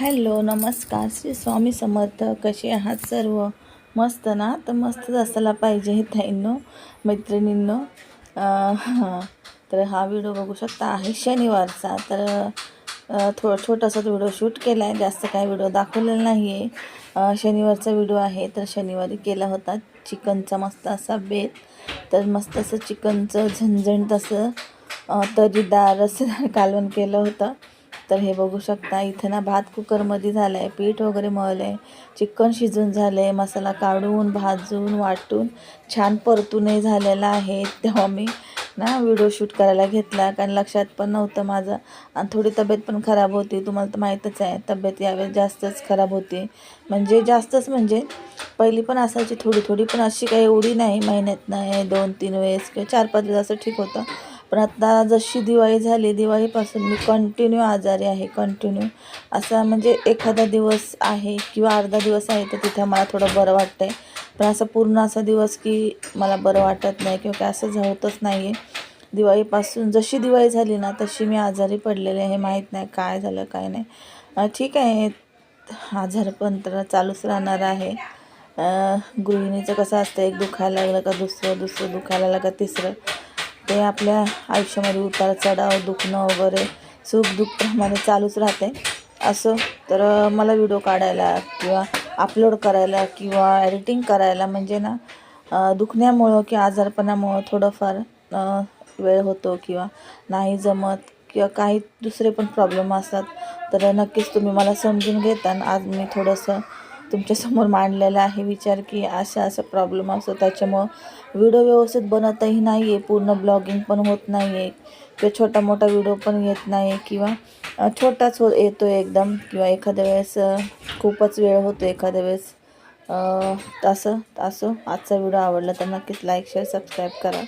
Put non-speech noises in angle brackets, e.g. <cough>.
Hello नमस्कार. श्री स्वामी समर्थ. कसे आहात सर्व? मस्त ना? तर मस्तच असायला पाहिजे हे ताईंनो मैत्रिणींनो. तर हा व्हिडिओ बघू शकता आहे शनिवारचा. तर थो छोटासा व्हिडिओ शूट केला आहे जास्त काय व्हिडिओ दाखवलेला नाही आहे शनिवारचा व्हिडिओ आहे. तर शनिवारी केला होता चिकनचा मस्त असा बेत. तर मस्त असं चिकनचं झणझणीत असं तरीदार असं <laughs> कालवण केलं होतं. तर हे बघू शकता इथं ना भात कुकरमध्ये झालं आहे पीठ वगैरे मळलं आहे चिकन शिजून झालं आहे मसाला काढून भाजून वाटून छान परतूनही झालेला आहे. तेव्हा मी ना व्हिडिओ शूट करायला घेतला कारण लक्षात पण नव्हतं माझं. आणि थोडी तब्येत पण खराब होती तुम्हाला तर माहीतच आहे तब्येत यावेळेस जास्तच खराब होती. म्हणजे जास्तच म्हणजे पहिली पण असायची थोडी थोडी पण अशी काही एवढी नाही महिन्यात नाही दोन तीन वेळेस किंवा चार पाच वेळेस असं ठीक होतं. पण आता जशी दिवाळी झाली दिवाळीपासून मी कंटिन्यू आजारी आहे कंटिन्यू असा म्हणजे एखादा दिवस आहे किंवा अर्धा दिवस आहे तर तिथं मला थोडं बरं वाटतं आहे पण असं पूर्ण असा दिवस की मला बरं वाटत नाही किंवा काय असं होतच नाही आहे दिवाळीपासून जशी दिवाळी झाली ना तशी मी आजारी पडलेले आहे. माहीत नाही काय झालं काय नाही. ठीक आहे. आजारपण तर चालूच राहणार आहे. गृहिणीचं कसं असतं एक दुखायला लागलं का दुसरं दुसरं दुखायला लागलं का तिसरं. ते आपल्या आयुष्यामध्ये उतार चढाव दुखणं वगैरे सुख दुःख प्रमाणे चालूच राहते. असं तर मला व्हिडिओ काढायला किंवा अपलोड करायला किंवा एडिटिंग करायला म्हणजे ना दुखण्यामुळं किंवा आजारपणामुळं थोडंफार वेळ होतो किंवा नाही जमत किंवा काही दुसरे पण प्रॉब्लेम असतात. तर नक्कीच तुम्ही मला समजून घेता आज मी थोडंसं तुमच्यासमोर मांडलेला आहे विचार की असा असं प्रॉब्लेम असतो. त्याच्यामुळं व्हिडिओ व्यवस्थित बनतही नाही आहे पूर्ण ब्लॉगिंग पण होत नाही आहे किंवा छोटा मोठा व्हिडिओ पण येत नाही आहे किंवा छोटाच हो येतो एकदम किंवा एखाद्या वेळेस खूपच वेळ होतो एखाद्या वेळेस तसं तसं आजचा व्हिडिओ आवडला तर नक्कीच लाईक शेअर सबस्क्राईब करा.